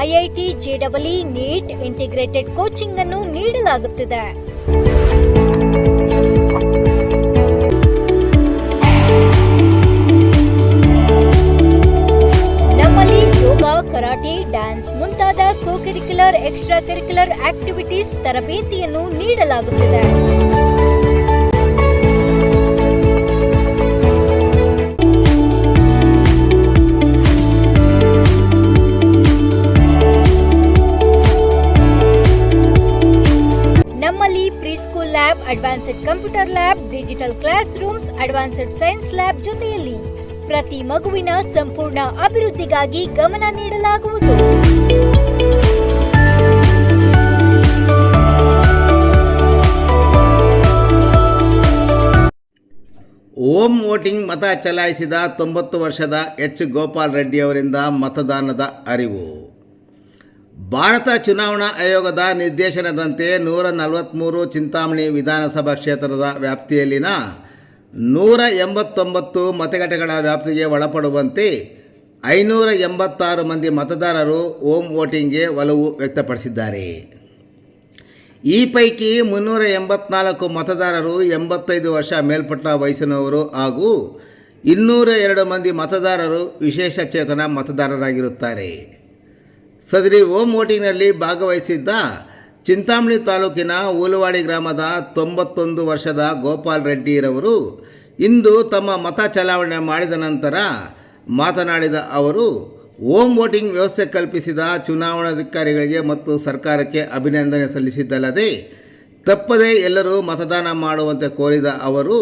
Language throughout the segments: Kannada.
ಐಐಟಿ ಜೆಡಬ್ಲ್ಇ ನೀಟ್ ಇಂಟಿಗ್ರೇಟೆಡ್ ಕೋಚಿಂಗ್ ಅನ್ನು ನೀಡಲಾಗುತ್ತಿದೆ. ನಮ್ಮಲ್ಲಿ ಯೋಗ, ಕರಾಟೆ, ಡ್ಯಾನ್ಸ್ ಮುಂತಾದ co curricular extra curricular activities ತರಬೇತಿಯನ್ನು ನೀಡಲಾಗುತ್ತಿದೆ. Advanced computer lab digital classrooms advanced science lab ಜೊತೆಯಲ್ಲಿ ಪ್ರತಿ ಮಗುವಿನ ಸಂಪೂರ್ಣ ಅಭಿವೃದ್ಧಿಗಾಗಿ ಗಮನ ನೀಡಲಾಗುವುದು. ಓಂ ವೋಟಿಂಗ್ ಮತ ಚಲಾಯಿಸಿದ ತೊಂಬತ್ತು ವರ್ಷದ ಎಚ್ ಗೋಪಾಲ್ ರೆಡ್ಡಿ ಅವರಿಂದ ಮತದಾನದ ಅರಿವು. ಭಾರತ ಚುನಾವಣಾ ಆಯೋಗದ ನಿರ್ದೇಶನದಂತೆ ನೂರ ನಲವತ್ತ್ಮೂರು ಚಿಂತಾಮಣಿ ವಿಧಾನಸಭಾ ಕ್ಷೇತ್ರದ ವ್ಯಾಪ್ತಿಯಲ್ಲಿನ ನೂರ ಎಂಬತ್ತೊಂಬತ್ತು ಮತಗಟ್ಟೆಗಳ ವ್ಯಾಪ್ತಿಗೆ ಒಳಪಡುವಂತೆ ಐನೂರ ಎಂಬತ್ತಾರು ಮಂದಿ ಮತದಾರರು ಹೋಮ್ ವೋಟಿಂಗ್ಗೆ ಒಲವು ವ್ಯಕ್ತಪಡಿಸಿದ್ದಾರೆ. ಈ ಪೈಕಿ ಮುನ್ನೂರ ಎಂಬತ್ನಾಲ್ಕು ಮತದಾರರು ಎಂಬತ್ತೈದು ವರ್ಷ ಮೇಲ್ಪಟ್ಟ ವಯಸ್ಸಿನವರು ಹಾಗೂ ಇನ್ನೂರ ಎರಡು ಮಂದಿ ಮತದಾರರು ವಿಶೇಷ ಚೇತನ ಮತದಾರರಾಗಿರುತ್ತಾರೆ. ಸದರಿ ಓಮ್ ವೋಟಿಂಗ್ನಲ್ಲಿ ಭಾಗವಹಿಸಿದ್ದ ಚಿಂತಾಮಣಿ ತಾಲೂಕಿನ ಊಲವಾಡಿ ಗ್ರಾಮದ ತೊಂಬತ್ತೊಂದು ವರ್ಷದ ಗೋಪಾಲ್ ರೆಡ್ಡಿರವರು ಇಂದು ತಮ್ಮ ಮತ ಚಲಾವಣೆ ಮಾಡಿದ ನಂತರ ಮಾತನಾಡಿದ ಅವರು ಓಮ್ ವೋಟಿಂಗ್ ವ್ಯವಸ್ಥೆ ಕಲ್ಪಿಸಿದ ಚುನಾವಣಾಧಿಕಾರಿಗಳಿಗೆ ಮತ್ತು ಸರ್ಕಾರಕ್ಕೆ ಅಭಿನಂದನೆ ಸಲ್ಲಿಸಿದ್ದಲ್ಲದೆ, ತಪ್ಪದೇ ಎಲ್ಲರೂ ಮತದಾನ ಮಾಡುವಂತೆ ಕೋರಿದ ಅವರು,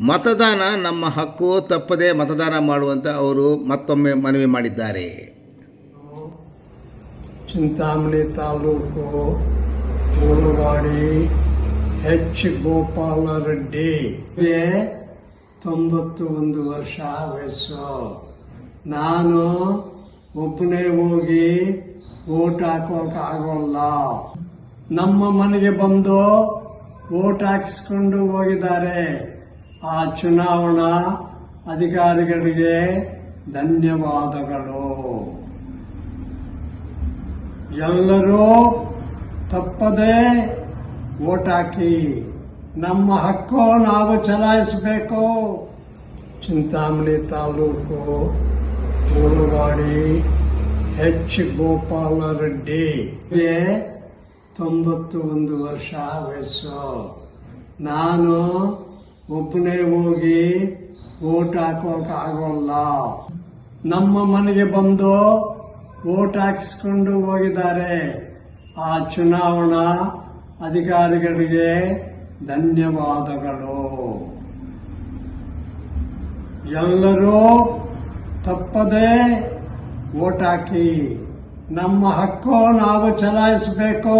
ಮತದಾನ ನಮ್ಮ ಹಕ್ಕು, ತಪ್ಪದೇ ಮತದಾನ ಮಾಡುವಂತೆ ಅವರು ಮತ್ತೊಮ್ಮೆ ಮನವಿ ಮಾಡಿದ್ದಾರೆ. ಚಿಂತಾಮಣಿ ತಾಲೂಕು ಮೂಲವಾಡಿ ಎಚ್. ಗೋಪಾಲ ರೆಡ್ಡಿ. ತೊಂಬತ್ತು ಒಂದು ವರ್ಷ ವಯಸ್ಸು. ನಾನು ಒಬ್ಬನೇ ಹೋಗಿ ಓಟ್ ಹಾಕೋಕೆ ಆಗೋಲ್ಲ. ನಮ್ಮ ಮನೆಗೆ ಬಂದು ಓಟ್ ಹಾಕಿಸ್ಕೊಂಡು ಹೋಗಿದ್ದಾರೆ. ಆ ಚುನಾವಣಾ ಅಧಿಕಾರಿಗಳಿಗೆ ಧನ್ಯವಾದಗಳು. ಎಲ್ಲರೂ ತಪ್ಪದೆ ಓಟ್ ಹಾಕಿ ನಮ್ಮ ಹಕ್ಕು ನಾವು ಚಲಾಯಿಸಬೇಕು. ಚಿಂತಾಮಣಿ ತಾಲೂಕು ಮೂಲವಾಡಿ ಎಚ್ ಗೋಪಾಲ ರೆಡ್ಡಿ ತೊಂಬತ್ತು ಒಂದು ವರ್ಷ ವಯಸ್ಸು. ನಾನು ಒಬ್ಬನೇ ಹೋಗಿ ಓಟ್ ಹಾಕೋಕೆ ಆಗೋಲ್ಲ. ನಮ್ಮ ಮನೆಗೆ ಬಂದು ಓಟ್ ಹಾಕಿಸ್ಕೊಂಡು ಹೋಗಿದ್ದಾರೆ. ಆ ಚುನಾವಣಾ ಅಧಿಕಾರಿಗಳಿಗೆ ಧನ್ಯವಾದಗಳು. ಎಲ್ಲರೂ ತಪ್ಪದೆ ಓಟ್ ಹಾಕಿ. ನಮ್ಮ ಹಕ್ಕು ನಾವು ಚಲಾಯಿಸಬೇಕು.